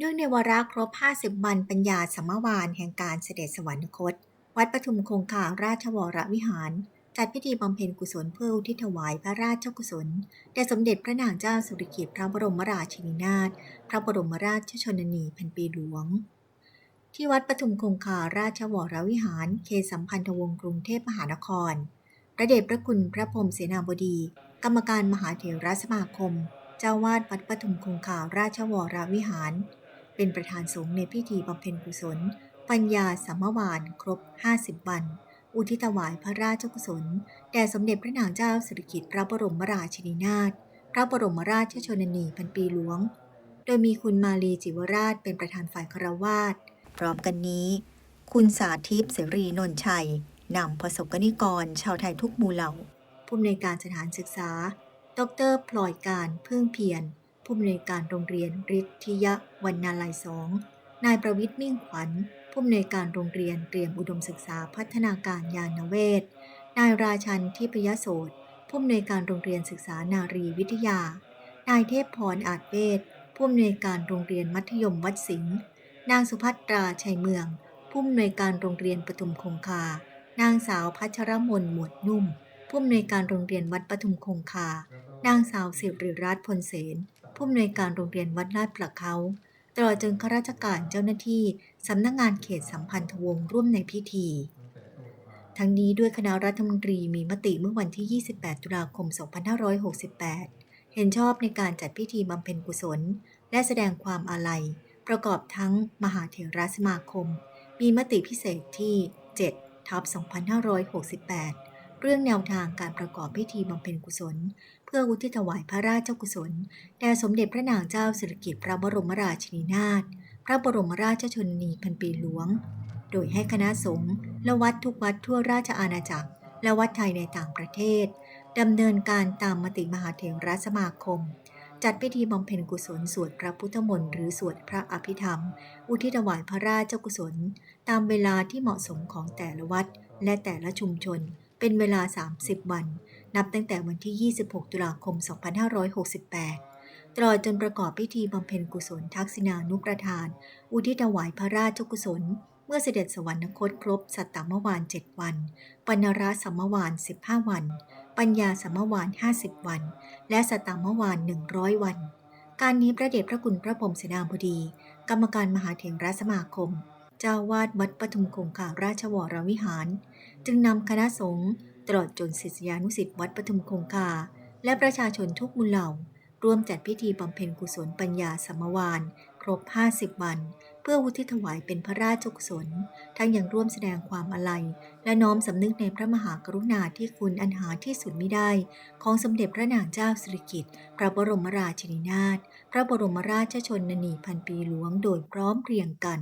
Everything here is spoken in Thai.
นื่องในวาระครบ 50 วันปัญญาสัมมวานแห่งการเสด็จสวรรคต วัดปทุมคงคาราชวรวิหาร จัดพิธีบำเพ็ญกุศลเพื่ออุทิศถวายพระราชกุศลแด่สมเด็จพระนางเจ้าสุริกิติ์พระบรมราชินีนาถพระบรมราชชนนีพันปีหลวง ที่วัดปทุมคงคาราชวรวิหาร เขตสัมพันธวงศ์กรุงเทพมหานครพระเดชพระคุณพระพรมเสนาบดี กรรมการมหาเถรสมาคม เจ้าวาดวัดปทุมคงคาราชวรวิหาร เป็นประธานสงฆ์ในพิธีบำเพ็ญกุศล ปัญญาสัมมวานครบ 50 วัน อุทิศถวายพระราชกุศล แด่สมเด็จพระนางเจ้าสิริกิติ์พระบรมราชินีนาถพระบรมราชชนนีพันปีหลวง โดยมีคุณมาลีจิวราชเป็นประธานฝ่ายคารวาสพร้อมกันนี้ คุณสาธิตเสรีนนท์ชัยนำประสบกนิกร ชาวไทยทุกหมู่เหล่าผู้อำนวยการสถานศึกษา ดรพลอยการพึ่งเพียร ผู้อำนวยการโรงเรียนฤทธิยวรรณาลัยสองนายประวิทย์มิ่งขวัญ ผู้อำนวยการโรงเรียนเตรียมอุดมศึกษาพัฒนาการยานเวศนายราชันทิพยโสตผู้อำนวยการโรงเรียนศึกษานารีวิทยา นายเทพพรอาจเวทผู้อำนวยการโรงเรียนมัธยมวัดสิงห์นางสุภัตราชัยเมือง ผู้อำนวยการโรงเรียนปทุมคงคา นางสาวพัชรมนหมวดนุ่ม ผู้อำนวยการโรงเรียนวัดปทุมคงคา นางสาวสิริรัตน์พลเสน ผู้อำนวยการโรงเรียนวัดลาดประเขาตลอดจนข้าราชการเจ้าหน้าที่สำนักงานเขตสัมพันธวงศ์ร่วมในพิธี ทั้งนี้ด้วยคณะรัฐมนตรีมีมติเมื่อวันที่ 28 ตุลาคม 2568 เห็นชอบในการจัดพิธีบำเพ็ญกุศล และแสดงความอาลัย ประกอบทั้งมหาเถรสมาคม มีมติพิเศษที่ 7ทับ2568 เรื่องแนวทางการประกอบพิธีบำเพ็ญกุศล เพื่ออุทิศถวายพระราชกุศล แด่สมเด็จพระนางเจ้าสิริกิติ์พระบรมราชินีนาถพระบรมราชชนนีพันปีหลวง โดยให้คณะสงฆ์และวัดทุกวัดทั่วราชอาณาจักร และวัดไทยในต่างประเทศดำเนินการตามมติมหาเถรสมาคม จัดพิธีบำเพ็ญกุศลสวดพระพุทธมนต์หรือสวดพระอภิธรรม อุทิศถวายพระราชกุศล ตามเวลาที่เหมาะสมของแต่ละวัดและแต่ละชุมชน เป็นเวลา 30 วัน นับตั้งแต่วันที่ 26 ตุลาคม 2568 ตลอดจนประกอบพิธีบำเพ็ญกุศลทักษิณานุประทาน อุทิศถวายพระราชกุศล เมื่อเสด็จสวรรคตครบ สัตตมวาน 7 วัน ปัณราสัมมวาน 15 วัน ปัญญาสัมมวาน 50 วัน และสัตตมวาน 100 วัน การนี้พระเดชพระคุณพระพรมเสนาบดี กรรมการมหาเถรสมาคม เจ้าวาดวัดปทุมคงคาราชวรวิหาร จึงนำคณะสงฆ์ตลอดจนศิษยานุศิษย์วัดปทุมคงคา และประชาชนทุกมู่เหล่า ร่วมจัดพิธีบำเพ็ญกุศลปัญญาสัมมวานครบ 50 วัน เพื่ออุทิศถวายเป็นพระราชกุศล ทั้งยังร่วมแสดงความอาลัย และน้อมสำนึกในพระมหากรุณาธิคุณอันหาที่สุดมิได้ ของสมเด็จพระนางเจ้าสิริกิติ์พระบรมราชินีนาถพระบรมราชชนนีพันปีหลวงโดยพร้อมเพรียงกัน